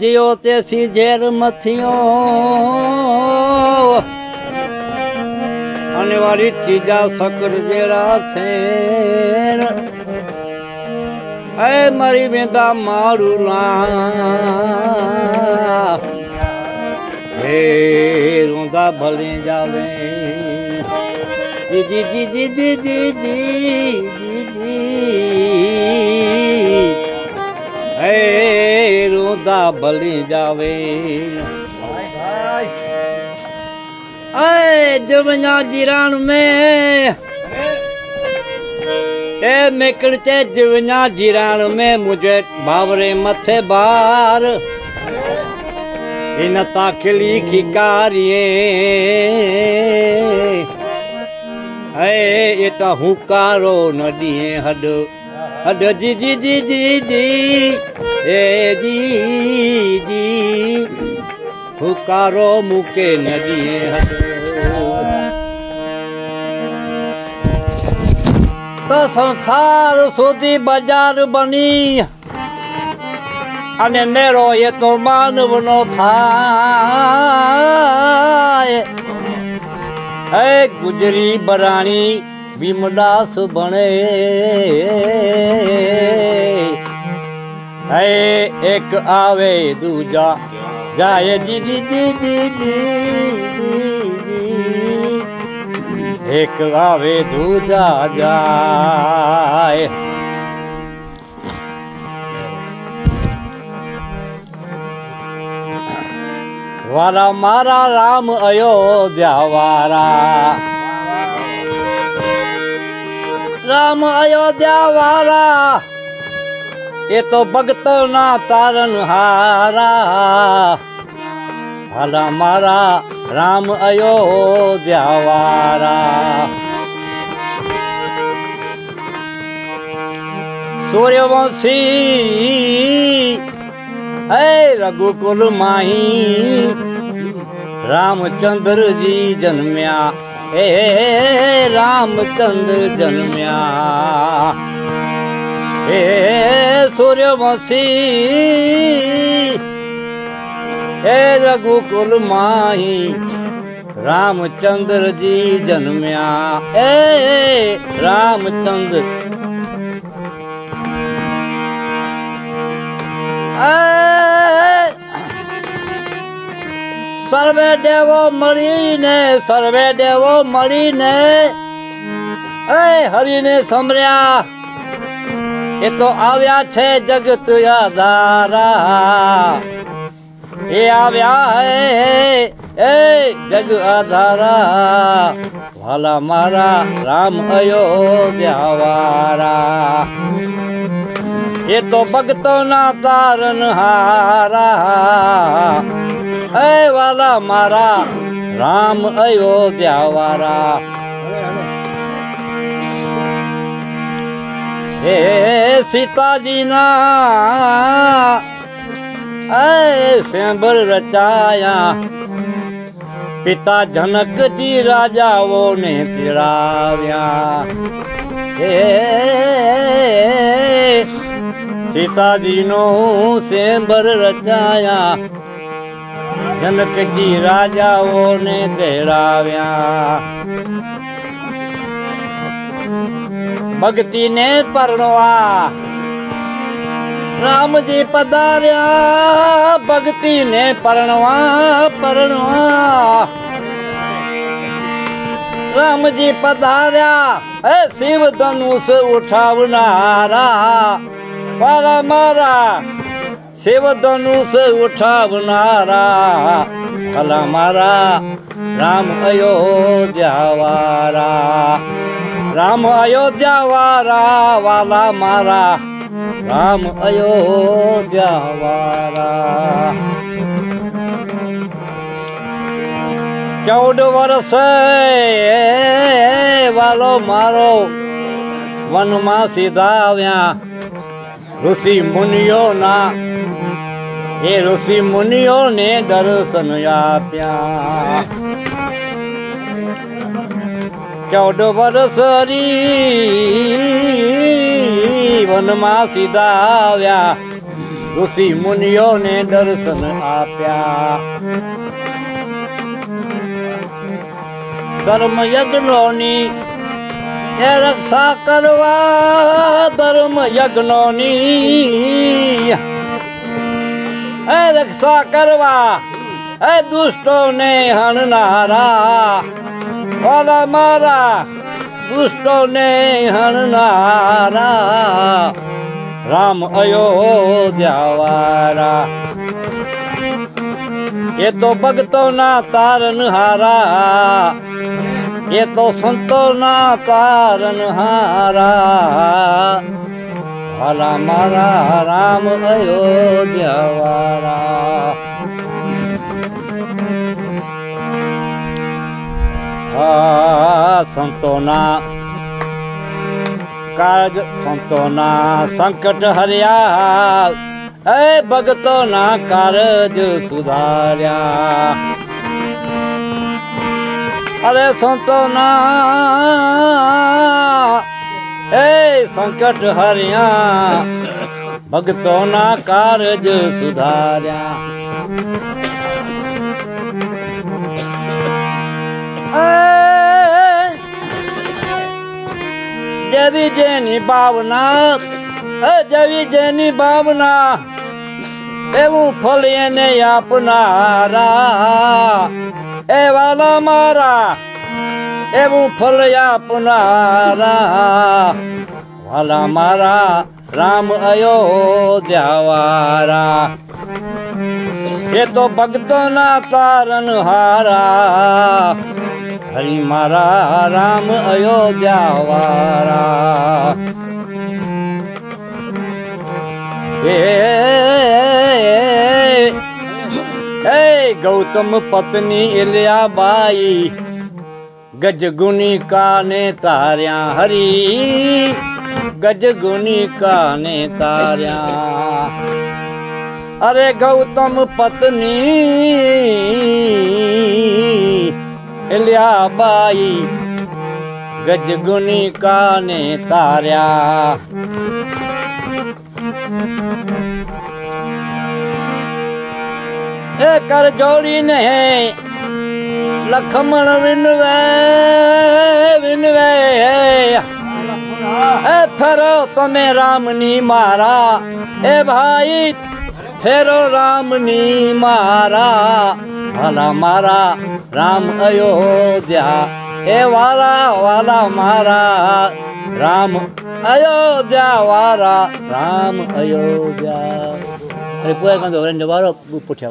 જીઓ તેથી ઝેર મથિયો. અને વારી ત્રીજા સકર જેરા છે એ મારી વેદા, મારું ના હે રૂંધા ભલે જાવે. જી જી જી જી જી જી હે રોદા ભલી જાવે. અય જમના જીરાણ મે એ મેકડતે જીવના જીરાણ મે મુજે ભાવરે મથે બાર. इन ताखली की कारिये ए ये तो हुकारो न दिए જી જી જી જી જી. એ જી જી. હુકારો મૂકે નદી તો સંસાર સુધી બજાર બની. અને નેરો એ તો માનવ નો થાય. એ ગુજરી બરાણી ભીમદાસ બને હે, એક આવે દૂજા, જાય દીદી દીદી જી એક આવે દૂજા, જાય. વારા મારા રામ અયોધ્યા વારા રામ અયોધ્યા વાળા. એ તો ભક્તોના તારણ હારા. હાલા મારા રામ અયોધ્યા વાળા. સૂર્યવંશી, હે રઘુકુલ માહી, રામચંદ્રજી જન્મ્યા. હે રામચંદ્ર જન્મ્યા. હે સૂર્યવંશી. હે રઘુકુલ માહી રામચંદ્રજી જન્મ્યા. એ રામચંદ્ર. એ સર્વે દેવો મળીને, સર્વે દેવો મળીને. એ હરિને સમર્યા એ તો આવ્યા છે જગત આધારા. એ આવ્યા હે, એ જગ આધારા. વાલા મારા રામ અયોધ્યા વારા એ તો ભક્તોના તારણ હારા એ વાલા મારા, રામ અયોધ્યા વારા હે સીતાજીના એ સેંબર રચાયા. પિતા જનકજી રાજાઓને તિરાવ્યા હે સીતાજીનો સેંબર રચાયા. જનકજી રાજાઓને તેરાવ્યા ભક્તિને પરણવા રામજી પધાર્યા. ભક્તિને પરણવા પરણવા. રામજી પધાર્યા. હે શિવ ધનુષ ઉઠાવનારા. મારા મારા. સેવદનું સે ઉઠાવનારા કલા મારા રામ અયોધ્યાવારા રામ અયોધ્યાવારા વાલા મારા રામ અયોધ્યાવારા ચૌદ વર્ષે વાલો મારો વનમાં સીધા આવ્યા. ઋષિ મુનિઓના, એ ઋષિ મુનિઓને દર્શન આપ્યા. ચૌદ વર્ષ વનમાં સીધા આવ્યા ઋષિ મુનિઓને દર્શન આપ્યા. ધર્મ યજ્ઞોની એ રક્ષા કરવા ધર્મ યજ્ઞોની. એ રક્ષા કરવા, એ દુષ્ટોને હણનારા. ઓલા મારા દુષ્ટોને હણનારા. રામ અયોધ્યાવારા એ તો ભક્તોના તારનહારા. એ તો સંતોના તારનહારા વાલા મારા રામ અયોધ્યાવાળા. આ સંતોના કાજ, સંતોના સંકટ હર્યા. હે ભક્તોના કારજ સુધાર્યા. અરે સંતોના એ સંકટ હર્યા, ભક્તોના કારજ સુધાર્યા. જેવી જેની ભાવના જેવી જેની ભાવના, એવું ફળ એને આપનારા. એ વાલા મારા, એવું ફળ આપનારા. વાલા મારા, રામ અયોધ્યાવારા એ તો ભક્તોના તારણ હારા. હરી મારા, રામ અયોધ્યાવારા એ ગૌતમ પત્ની ઇલિયાબાઈ ગજગુની કાને તાર્યા હરી, ગજગુની કાને તાર્યા. અરે ગૌતમ પત્ની ઇલિયાબાઈ ગજગુની કાને તાર્યા. એ કર જોડીને લખમણ વિનવે વિનવે. હે ફેરો તમે રામની મારા, એ ભાઈ, ફેરો રામની મારા. વાલા મારા, રામ અયોધ્યા, એ વાલા વાલા મારા. રામ અયોધ્યા વારા રામ અયોધ્યા. અરે પોયા કાંતો જવારો પૂછ્યા